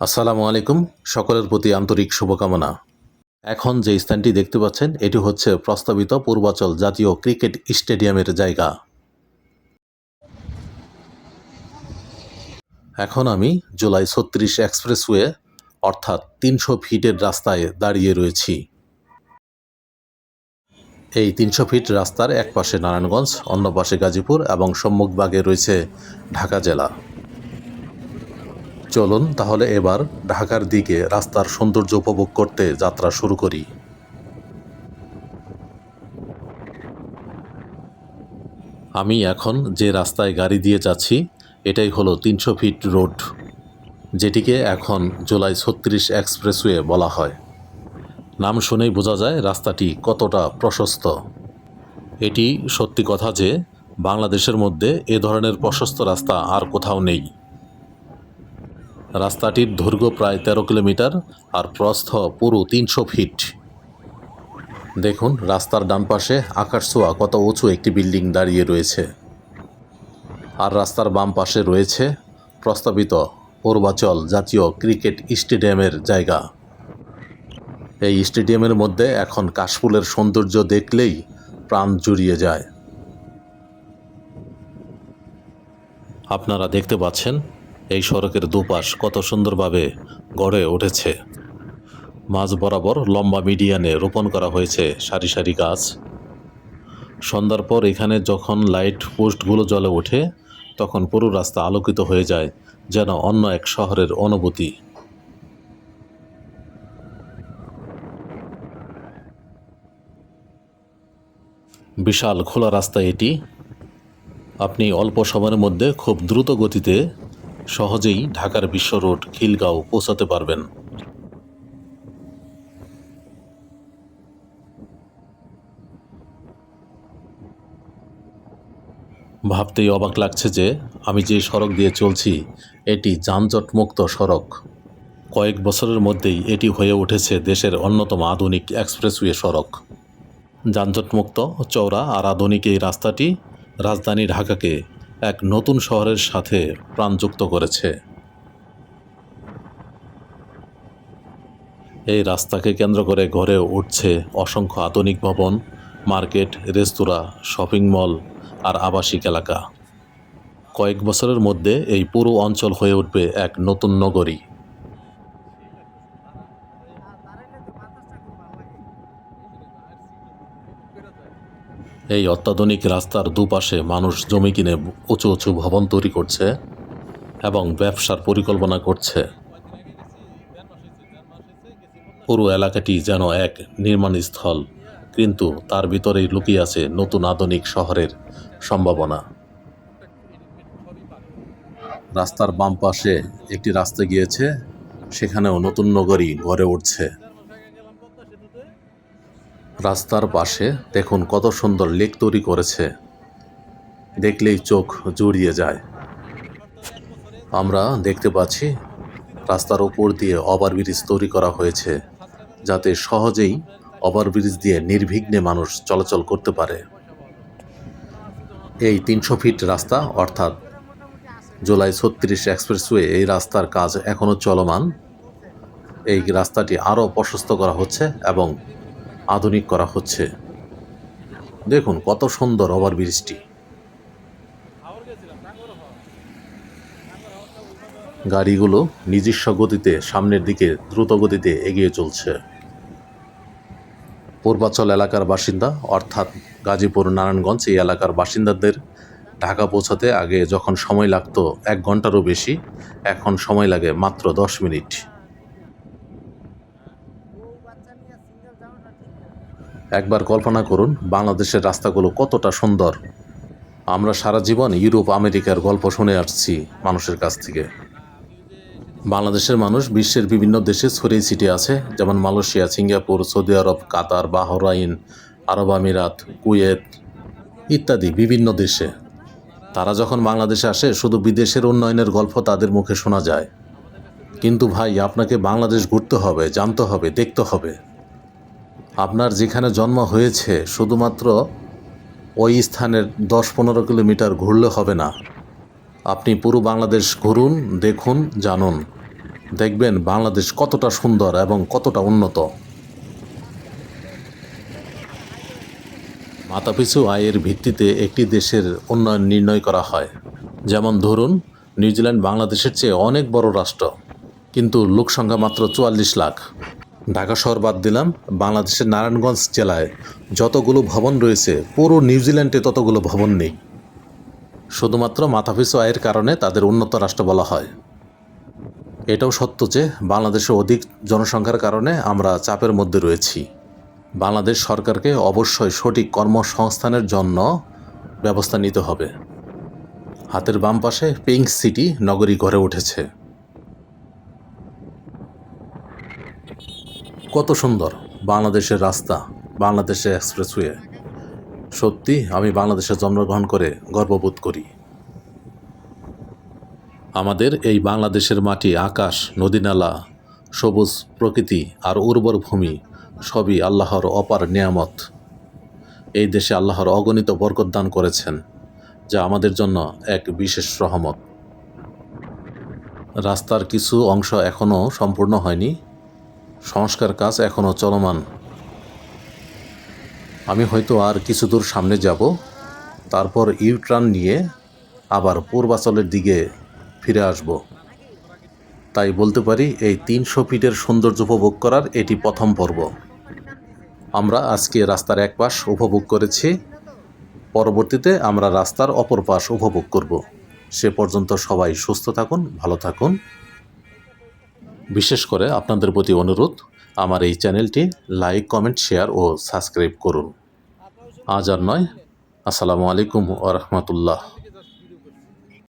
আসসালামু আলাইকুম। সকলের প্রতি আন্তরিক শুভকামনা। এখন যে স্থানটি দেখতে পাচ্ছেন, এটি হচ্ছে প্রস্তাবিত পূর্বাচল জাতীয় ক্রিকেট স্টেডিয়ামের জায়গা। এখন আমি জুলাই ছত্রিশ এক্সপ্রেসওয়ে, অর্থাৎ তিনশো ফিটের রাস্তায় দাঁড়িয়ে রয়েছি। এই তিনশো ফিট রাস্তার এক পাশে নারায়ণগঞ্জ, অন্য পাশে গাজীপুর এবং সম্মুখভাগে রয়েছে ঢাকা জেলা। চলুন তাহলে এবার ঢাকার দিকে রাস্তার সৌন্দর্য উপভোগ করতে যাত্রা শুরু করি। আমি এখন যে রাস্তায় গাড়ি দিয়ে যাচ্ছি, এটাই হলো তিনশো ফিট রোড, যেটিকে এখন জুলাই ছত্রিশ এক্সপ্রেসওয়ে বলা হয়। নাম শুনেই বোঝা যায় রাস্তাটি কতটা প্রশস্ত। এটি সত্যি কথা যে, বাংলাদেশের মধ্যে এ ধরনের প্রশস্ত রাস্তা আর কোথাও নেই। রাস্তাটির দৈর্ঘ্য প্রায় তেরো কিলোমিটার আর প্রস্থ পুরো তিনশো ফিট। দেখুন, রাস্তার ডান পাশে আকাশছোঁয়া কত উঁচু একটি বিল্ডিং দাঁড়িয়ে রয়েছে। আর রাস্তার বাম পাশে রয়েছে প্রস্তাবিত পূর্বাচল জাতীয় ক্রিকেট স্টেডিয়ামের জায়গা। এই স্টেডিয়ামের মধ্যে এখন কাশফুলের সৌন্দর্য দেখলেই প্রাণ জুড়িয়ে যায়। আপনারা দেখতে পাচ্ছেন এই সড়কের দুপাশ কত সুন্দরভাবে গড়ে উঠেছে। মাঝ বরাবর লম্বা মিডিয়ানে রোপণ করা হয়েছে সারি সারি গাছ। সন্ধ্যার পর এখানে যখন লাইট পোস্টগুলো জ্বলে ওঠে, তখন পুরো রাস্তা আলোকিত হয়ে যায়, যেন অন্য এক শহরের অনুভূতি। বিশাল খোলা রাস্তা এটি। আপনি অল্প সময়ের মধ্যে খুব দ্রুত গতিতে সহজেই ঢাকার বিশ্ব রোড, খিলগাঁও পৌঁছাতে পারবেন। ভাবতেই অবাক লাগছে যে, আমি যে সড়ক দিয়ে চলছি, এটি যানজটমুক্ত সড়ক। কয়েক বছরের মধ্যেই এটি হয়ে উঠেছে দেশের অন্যতম আধুনিক এক্সপ্রেসওয়ে সড়ক। যানজটমুক্ত চওড়া আর আধুনিক এই রাস্তাটি রাজধানী ঢাকাকে এক নতুন শহরের সাথে প্রাণযুক্ত করেছে। এই রাস্তাকে কেন্দ্র করে গড়ে উঠছে অসংখ্য আধুনিক ভবন, মার্কেট, রেস্তোরাঁ, শপিং মল আর আবাসিক এলাকা। কয়েক বছরের মধ্যে এই পুরো অঞ্চল হয়ে উঠবে এক নতুন নগরী। এই অত্যাধুনিক রাস্তার দুপাশে মানুষ জমি কিনে উঁচু উঁচু ভবন তৈরি করছে এবং ব্যবসার পরিকল্পনা করছে। পুরো এলাকাটি যেন এক নির্মাণ স্থল কিন্তু তার ভিতরেই লুকিয়ে আছে নতুন আধুনিক শহরের সম্ভাবনা। রাস্তার বাম পাশে একটি রাস্তা গিয়েছে, সেখানেও নতুন নগরী গড়ে উঠছে। রাস্তার পাশে দেখুন কত সুন্দর লেক তৈরি করেছে। দেখলেই চোখ জুড়িয়ে যায়। আমরা দেখতে পাচ্ছি রাস্তার ওপর দিয়ে ওভারব্রিজ তৈরি করা হয়েছে, যাতে সহজেই ওভারব্রিজ দিয়ে নির্বিঘ্নে মানুষ চলাচল করতে পারে। এই তিনশো ফিট রাস্তা, অর্থাৎ জুলাই ছত্রিশ এক্সপ্রেসওয়ে, এই রাস্তার কাজ এখনও চলমান। এই রাস্তাটি আরও প্রশস্ত করা হচ্ছে এবং আধুনিক করা হচ্ছে। দেখুন কত সুন্দর ওভার ব্রিজটি। গাড়িগুলো নিজস্ব গতিতে সামনের দিকে দ্রুত গতিতে এগিয়ে চলছে। পূর্বাচল এলাকার বাসিন্দা, অর্থাৎ গাজীপুর নারায়ণগঞ্জ এই এলাকার বাসিন্দাদের ঢাকা পৌঁছাতে আগে যখন সময় লাগতো এক ঘন্টারও বেশি, এখন সময় লাগে মাত্র দশ মিনিট। একবার কল্পনা করুন, বাংলাদেশের রাস্তাগুলো কতটা সুন্দর। আমরা সারা জীবন ইউরোপ, আমেরিকার গল্প শুনে আসছি মানুষের কাছ থেকে। বাংলাদেশের মানুষ বিশ্বের বিভিন্ন দেশে ছড়িয়ে ছিটিয়ে আছে, যেমন Malaysia, Singapore, Saudi Arab, Qatar, Bahrain, Arab আমিরাত, কুয়েত ইত্যাদি বিভিন্ন দেশে। তারা যখন বাংলাদেশে আসে, শুধু বিদেশের উন্নয়নের গল্প তাদের মুখে শোনা যায়। কিন্তু ভাই, আপনাকে বাংলাদেশ ঘুরতে হবে, জানতে হবে, দেখতে হবে। আপনার যেখানে জন্ম হয়েছে, শুধুমাত্র ওই স্থানের দশ পনেরো কিলোমিটার ঘুরলে হবে না। আপনি পুরো বাংলাদেশ ঘুরুন, দেখুন, জানুন। দেখবেন বাংলাদেশ কতটা সুন্দর এবং কতটা উন্নত। মাথাপিছু আয়ের ভিত্তিতে একটি দেশের উন্নয়ন নির্ণয় করা হয়। যেমন ধরুন, নিউজিল্যান্ড বাংলাদেশের চেয়ে অনেক বড় রাষ্ট্র, কিন্তু লোকসংখ্যা মাত্র চুয়াল্লিশ লাখ। ঢাকা শহর বাদ দিলাম, বাংলাদেশের নারায়ণগঞ্জ জেলায় যতগুলো ভবন রয়েছে, পুরো নিউজিল্যান্ডে ততগুলো ভবন নেই। শুধুমাত্র মাথাপিছু আয়ের কারণে তাদের উন্নত রাষ্ট্র বলা হয়। এটাও সত্য যে, বাংলাদেশে অধিক জনসংখ্যার কারণে আমরা চাপের মধ্যে রয়েছি। বাংলাদেশ সরকারকে অবশ্যই সঠিক কর্মসংস্থানের জন্য ব্যবস্থা নিতে হবে। হাতের বাম পাশে পিঙ্ক সিটি নগরী গড়ে উঠেছে। কত সুন্দর বাংলাদেশের রাস্তা বাংলাদেশের এক্সপ্রেসওয়ে। সত্যি, আমি বাংলাদেশে জন্মগ্রহণ করে গর্ববোধ করি। আমাদের এই বাংলাদেশের মাটি, আকাশ নদীনালা সবুজ প্রকৃতি আর উর্বর ভূমি সবই আল্লাহর অপার নিয়ামত। এই দেশে আল্লাহর অগণিত বরকত দান করেছেন, যা আমাদের জন্য এক বিশেষ রহমত। রাস্তার কিছু অংশ এখনও সম্পূর্ণ হয়নি। সংস্কার কাজ এখনও চলমান। আমি হয়তো আর কিছু দূর সামনে যাব, তারপর ইউটার্ন নিয়ে আবার পূর্বাচলের দিকে ফিরে আসব। তাই বলতে পারি, এই তিনশো ফিটের সৌন্দর্য উপভোগ করার এটি প্রথম পর্ব। আমরা আজকে রাস্তার এক পাশ উপভোগ করেছি, পরবর্তীতে আমরা রাস্তার অপর পাশ উপভোগ করব। সে পর্যন্ত সবাই সুস্থ থাকুন, ভালো থাকুন। বিশেষ করে আপনাদের প্রতি অনুরোধ, আমার এই চ্যানেলটি লাইক, কমেন্ট, শেয়ার ও সাবস্ক্রাইব করুন। আজ আর নয়। আসসালামু আলাইকুম ও রহমতুল্লাহ।